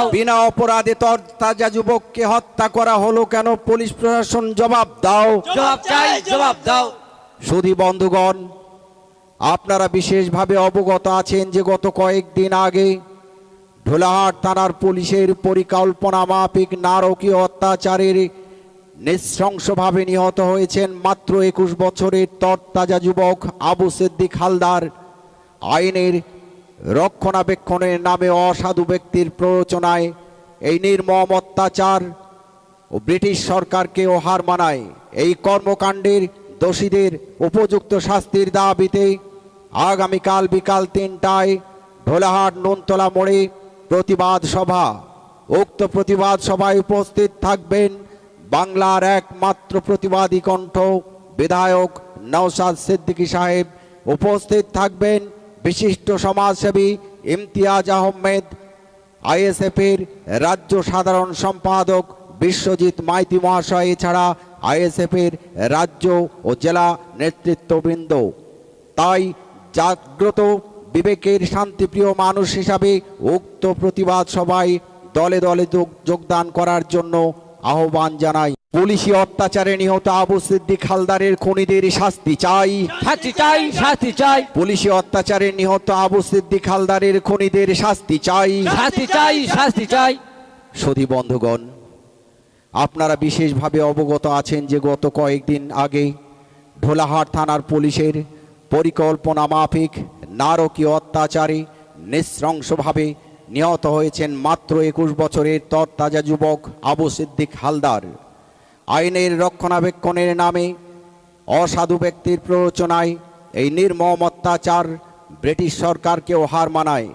দাও। বিনা অপরাধে তর তাজা যুবককে হত্যা করা হলো কেন? পুলিশ প্রশাসন জবাব দাও। জবাব চাই জবাব দাও। সুধী বন্ধুগণ আপনারা বিশেষভাবে অবগত আছেন যে গত কয়েকদিন আগে ঢোলাহাট থানার পুলিশের পরিকল্পনা মাফিক নারকীয় অত্যাচারের নৃশংসভাবে নিহত হয়েছেন মাত্র একুশ বছরের তরতাজা যুবক আবু সিদ্দিক হালদার। আইনের রক্ষণাবেক্ষণের নামে অসাধু ব্যক্তির প্ররোচনায় এই নির্মম অত্যাচার ও ব্রিটিশ সরকারকে ও হার মানায়। এই কর্মকাণ্ডের দোষীদের উপযুক্ত শাস্তির দাবিতে আগামীকাল বিকাল তিনটায় ভোলাহাট নুনতলা মোড়ে প্রতিবাদ সভা। উক্ত প্রতিবাদ সভায় উপস্থিত থাকবেন বাংলার একমাত্র প্রতিবাদী কণ্ঠ বিধায়ক নওশাদ সিদ্দিকী সাহেব। উপস্থিত থাকবেন বিশিষ্ট সমাজসেবী ইমতিয়াজ আহমেদ, আইএসএফের রাজ্য সাধারণ সম্পাদক বিশ্বজিৎ মাইতি মহাশয়, এছাড়া আইএসএফের রাজ্য ও জেলা নেতৃত্ববৃন্দ। তাই জাগ্রত বিবেকের শান্তিপ্রিয় মানুষ হিসাবে উক্ত প্রতিবাদ সভায় দলে দলে যোগদান করার জন্য আহ্বান জানাই। পুলিশি অত্যাচারে নিহত আবু সিদ্দিক হালদারের খুনিদের শাস্তি চাই। শাস্তি চাই শাস্তি চাই। পুলিশি অত্যাচারে নিহত আবু সিদ্দিক হালদারের খুনিদের শাস্তি চাই। শাস্তি চাই শাস্তি চাই। সতী বন্ধুগণ আপনারা বিশেষভাবে অবগত আছেন যে গত কয়েকদিন আগে ঢোলাহাট থানার পুলিশের পরিকল্পনা মাফিক নারকীয় অত্যাচারে নৃশংসভাবে নিহত হয়েছেন মাত্র একুশ বছরের তরতাজা যুবক আবু সিদ্দিক হালদার। আইনের রক্ষণাবেক্ষণের নামে অসাধু ব্যক্তির প্ররোচনায় এই নির্মম অত্যাচার ব্রিটিশ সরকারকেও হার মানায়।